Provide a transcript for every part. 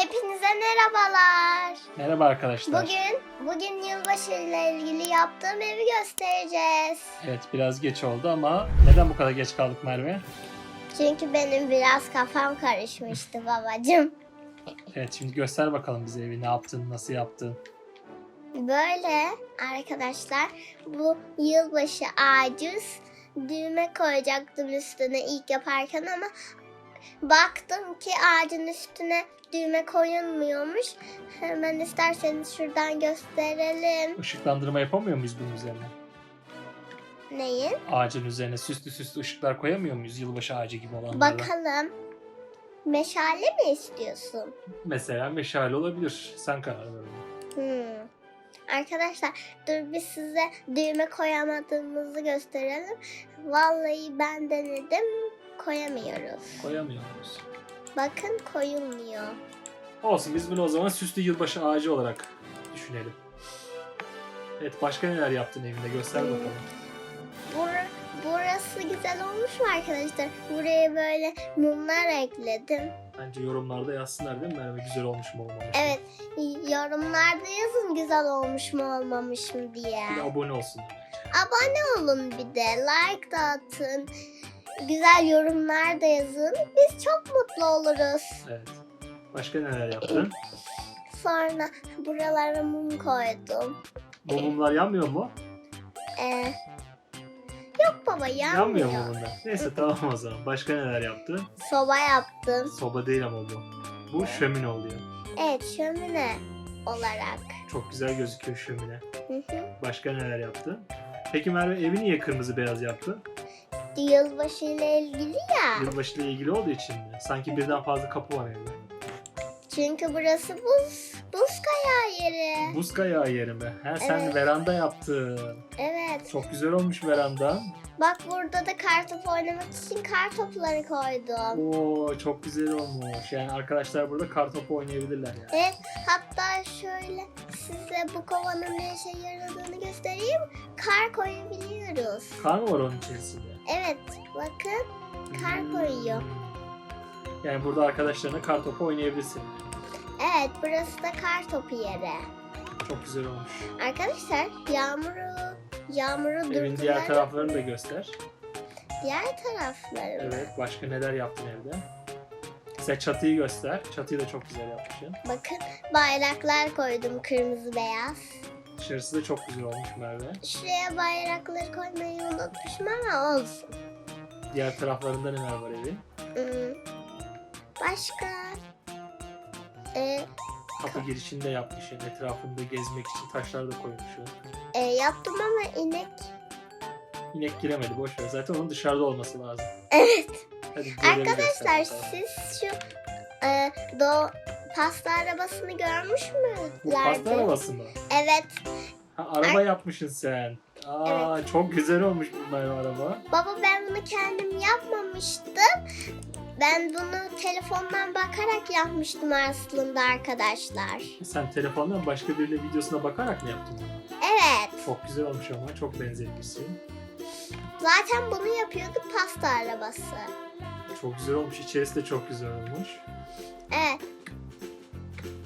Hepinize merhabalar. Merhaba arkadaşlar. Bugün bugün yılbaşı ile ilgili yaptığım evi göstereceğiz. Evet biraz geç oldu ama neden bu kadar geç kaldık Merve? Çünkü benim biraz kafam karışmıştı babacığım. Evet şimdi göster bakalım bize evi ne yaptın, nasıl yaptın. Böyle arkadaşlar bu yılbaşı ağacı düğme koyacaktım üstüne ilk yaparken ama baktım ki ağacın üstüne düğme koyulmuyormuş. Hemen isterseniz şuradan gösterelim. Işıklandırma yapamıyor muyuz bunun üzerine? Neyin? Ağacın üzerine süslü süslü ışıklar koyamıyor muyuz yılbaşı ağacı gibi olanlardan? Bakalım. Meşale mi istiyorsun? Mesela meşale olabilir. Sen karar ver. Hmm. Arkadaşlar dur biz size düğme koyamadığımızı gösterelim. Vallahi ben denedim koyamıyoruz. Koyamıyor muyuz? Bakın koyulmuyor. Olsun biz bunu o zaman süslü yılbaşı ağacı olarak düşünelim. Evet başka neler yaptın evinde göster Hmm. bakalım. Bur burası güzel olmuş mu arkadaşlar? Buraya böyle mumlar ekledim. Bence yorumlarda yazsınlar değil mi Merve güzel olmuş mu olmamış mı? Evet yorumlarda yazın güzel olmuş mu olmamış mı diye. Bir de abone olsun. Abone olun bir de like da atın. Güzel yorumlar da yazın. Biz çok mutlu oluruz. Evet. Başka neler yaptın? Sonra buralara mum koydum. Bu mumlar yanmıyor mu? Ee, yok baba yanmıyor. Yanmıyor mu bunlar? Neyse tamam o zaman. Başka neler yaptın? Soba yaptım. Soba değil ama bu. Bu şömine oluyor. Evet şömine olarak. Çok güzel gözüküyor şömine. Hı hı. Başka neler yaptın? Peki Merve evi niye kırmızı beyaz yaptın? Yılbaşı ile ilgili ya. Yılbaşı ile ilgili olduğu için mi? Sanki birden fazla kapı var evde. Çünkü burası buz, buz kayağı yeri. Buz kayağı yeri mi? He, sen Evet. veranda yaptın. Evet. Çok güzel olmuş verandan. Bak burada da kartopu oynamak için kar topları koydum. Oo çok güzel olmuş. Yani arkadaşlar burada kartopu oynayabilirler yani. Evet, hatta şöyle size bu kovanın ne işe yaradığını göstereyim. Kar koyabiliyoruz. Kar mı var onun içerisinde? Evet, bakın kar koyuyor. Hmm. Yani burada arkadaşlarına kartopu oynayabilirsin. Evet, burası da kar topu yeri. Çok güzel olmuş. Arkadaşlar, yağmuru yağmuru Evin diğer durdular. taraflarını da göster. Diğer tarafları. mı? Evet, başka neler yaptın evde? Sen çatıyı göster. Çatıyı da çok güzel yapmışsın. Bakın bayraklar koydum kırmızı beyaz. Dışarısı da çok güzel olmuş Merve. Şuraya bayrakları koymayı unutmuşum ama olsun. Diğer taraflarında neler var evin? Hmm. Başka? Ee, Kapı girişinde yapmışsın. Etrafında gezmek için taşlar da koymuşsun. e, yaptım ama inek. İnek giremedi boş ver. Zaten onun dışarıda olması lazım. Evet. Arkadaşlar siz şu e, do pasta arabasını görmüş Bu pasta müydülerdi? arabası mı? Evet. Ha, araba yapmışsın sen. Aa çok güzel olmuş bu Merve araba. Baba ben bunu kendim yapmamıştım. Ben bunu telefondan bakarak yapmıştım aslında arkadaşlar. Sen telefondan başka birinin videosuna bakarak mı yaptın bunu? Evet. Çok güzel olmuş ama çok benzetmişsin. Zaten bunu yapıyordu pasta arabası. Çok güzel olmuş. İçerisi de çok güzel olmuş. Evet.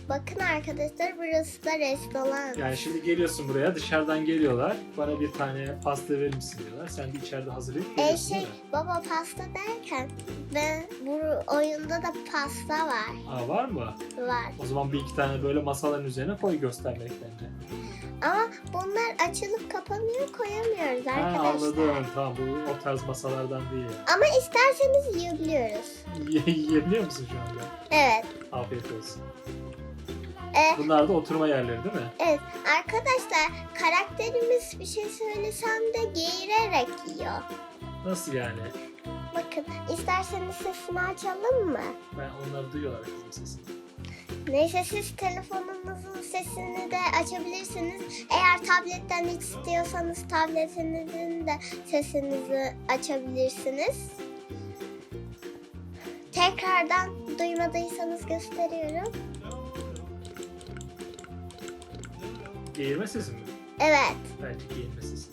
Bakın arkadaşlar burası da restoran. Yani şimdi geliyorsun buraya dışarıdan geliyorlar. Bana bir tane pasta verir misin diyorlar. Sen de içeride hazırlayıp E şey mi? baba pasta derken ve bu oyunda da pasta var. Aa var mı? Var. O zaman bir iki tane böyle masaların üzerine koy göstermek bence. Ama bunlar açılıp kapanıyor koyamıyoruz Ha arkadaşlar. anladım. Tamam bu o tarz masalardan değil. Ama isterseniz yiyebiliyoruz. Ye- Yiyebiliyor musun şu anda? Evet. Afiyet olsun. Bunlar da oturma yerleri değil mi? evet. Arkadaşlar karakterimiz bir şey söylesem de geğirerek yiyor. Nasıl yani? Bakın isterseniz sesini açalım mı? Ben onları duyuyorlar kızım sesini. Neyse siz telefonunuzun sesini de açabilirsiniz. Eğer tabletten istiyorsanız tabletinizin de sesinizi açabilirsiniz. Tekrardan duymadıysanız gösteriyorum. Geğirme sesi mi? Evet. Bence geğirme sesi.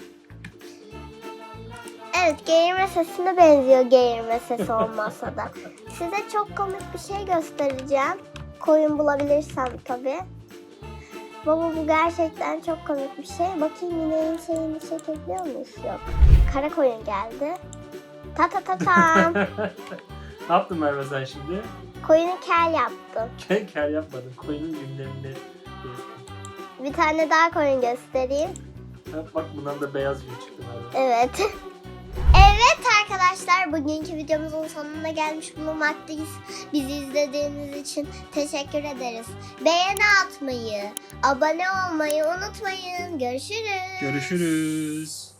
Evet geğirme sesine benziyor geğirme sesi olmasa da. Size çok komik bir şey göstereceğim. koyun bulabilirsem tabii. Baba bu gerçekten çok komik bir şey. Bakayım yine şeyini çekebiliyor muyuz? Yok. Kara koyun geldi. Ta ta ta tam. ne yaptın Merve sen şimdi? Koyunu kel yaptım. Kel kel yapmadın. Koyunun günlerini Bir tane daha koyun göstereyim. Bak bundan da beyaz gün çıktı Merve. Evet. Evet arkadaşlar bugünkü videomuzun sonuna gelmiş bulunmaktayız. Bizi izlediğiniz için teşekkür ederiz. Beğeni atmayı, abone olmayı unutmayın. Görüşürüz. Görüşürüz.